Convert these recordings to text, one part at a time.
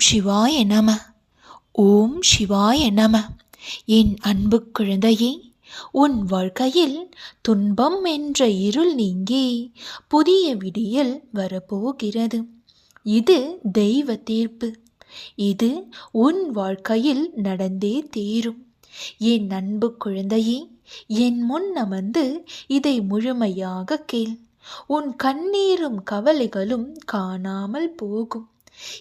சிவாய நம. ஓம் சிவாய நம. என் அன்பு குழந்தையே உன் வாழ்க்கையில் துன்பம் என்ற இருள் நீங்கி புதிய விடியல் வரப்போகிறது. இது தெய்வ தீர்ப்பு. இது உன் வாழ்க்கையில் நடந்தே தீரும். என் அன்பு குழந்தையே என் முன் அமர்ந்து இதை முழுமையாக கேள். உன் கண்ணீரும் கவலைகளும் காணாமல் போகும்.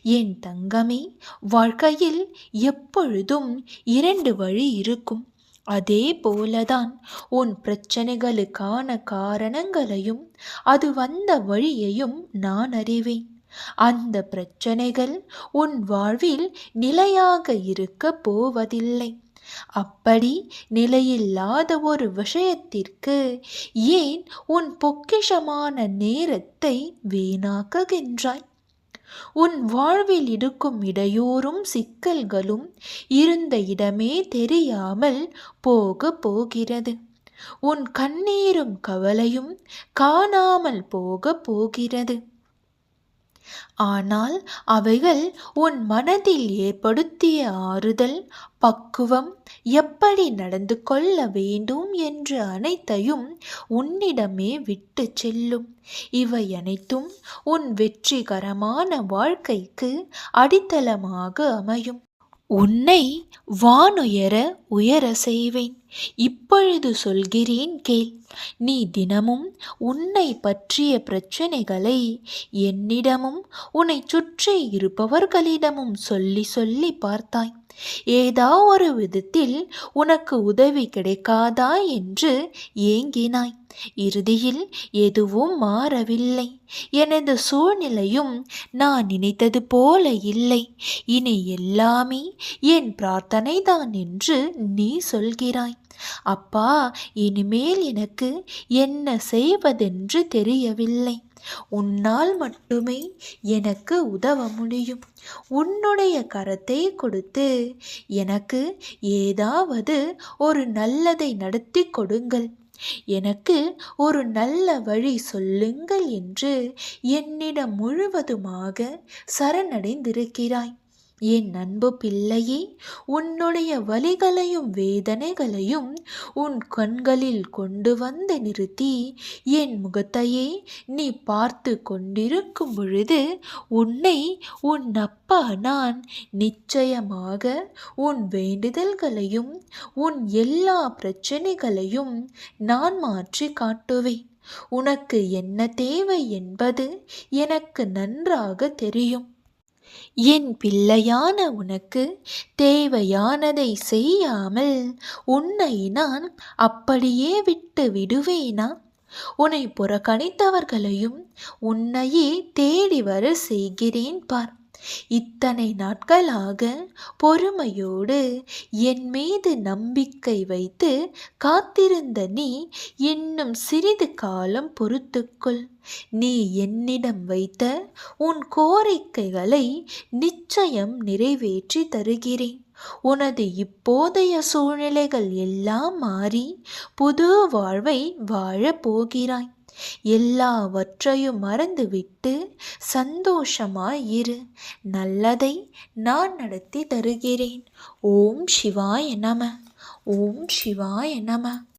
என் தங்கமே வாழ்க்கையில் எப்பொழுதும் இரண்டு வழி இருக்கும். அதே போலதான் உன் பிரச்சனைகளுக்கான காரணங்களையும் அது வந்த வழியையும் நான் அறிவேன். அந்த பிரச்சனைகள் உன் வாழ்வில் நிலையாக இருக்க போவதில்லை. அப்படி நிலையில்லாத ஒரு விஷயத்திற்கு ஏன் உன் பொக்கிஷமான நேரத்தை வீணாக்குகின்றாய்? உன் வாழ்வில் இருக்கும் இடையூறும் சிக்கல்களும் இருந்த இடமே தெரியாமல் போக போகிறது. உன் கண்ணீரும் கவலையும் காணாமல் போக போகிறது. ஆனால் அவைகள் உன் மனதில் ஏற்படுத்திய ஆறுதல் பக்குவம் எப்படி நடந்து கொள்ள வேண்டும் என்று அனைத்தையும் உன்னிடமே விட்டு செல்லும். இவை அனைத்தும் உன் வெற்றிகரமான வாழ்க்கைக்கு அடித்தளமாக அமையும். உன்னை வானுயர உயர செய்வேன். இப்பொழுது சொல்கிறேன் கேள். நீ தினமும் உன்னை பற்றிய பிரச்சனைகளை என்னிடமும் உன்னை சுற்றி இருப்பவர்களிடமும் சொல்லி சொல்லி பார்த்தாய். ஏதோ ஒரு விதத்தில் உனக்கு உதவி கிடைக்காதா என்று ஏங்கினாய். இறுதியில் எதுவும் மாறவில்லை. எனது சூழ்நிலையும் நான் நினைத்தது போல இல்லை. இனி எல்லாமே என் பிரார்த்தனைதான் என்று நீ சொல்கிறாய். அப்பா இனிமேல் எனக்கு என்ன செய்வதென்று தெரியவில்லை. உன்னால் மட்டுமே எனக்கு உதவ முடியும். உன்னுடைய கரத்தை கொடுத்து எனக்கு ஏதாவது ஒரு நல்லதை நடத்தி கொடுங்கள். எனக்கு ஒரு நல்ல வழி சொல்லுங்கள் என்று என்னிடம் முழுவதுமாக சரணடைந்திருக்கிறாய். என் அன்பு பிள்ளையே உன்னுடைய வலிகளையும் வேதனைகளையும் உன் கண்களில் கொண்டு வந்து நிறுத்தி என் முகத்தையே நீ பார்த்து கொண்டிருக்கும் பொழுது உன்னை உன் அப்பா நான் நிச்சயமாக உன் வேண்டுதல்களையும் உன் எல்லா பிரச்சனைகளையும் நான் மாற்றி காட்டுவேன். உனக்கு என்ன தேவை என்பது எனக்கு நன்றாக தெரியும். என் பிள்ளையான உனக்கு தேவையானதை செய்யாமல் உன்னை நான் அப்படியே விட்டு விடுவேனா? உன்னை புறக்கணித்தவர்களையும் உன்னையே தேடி வர செய்கிறேன் பார். இத்தனை நாட்களாக பொறுமையோடு என் மீது நம்பிக்கை வைத்து காத்திருந்த நீ இன்னும் சிறிது காலம் பொறுத்துக்கொள். நீ என்னிடம் வைத்த உன் கோரிக்கைகளை நிச்சயம் நிறைவேற்றி தருகிறேன். உனது இப்போதைய சூழ்நிலைகள் எல்லாம் மாறி புது வாழ்வை வாழப் போகிறாய். எல்லாவற்றையும் மறந்துவிட்டு சந்தோஷமாயிரு நல்லதை நான் நடத்தி தருகிறேன். ஓம் சிவாய நம. ஓம் சிவாய நம.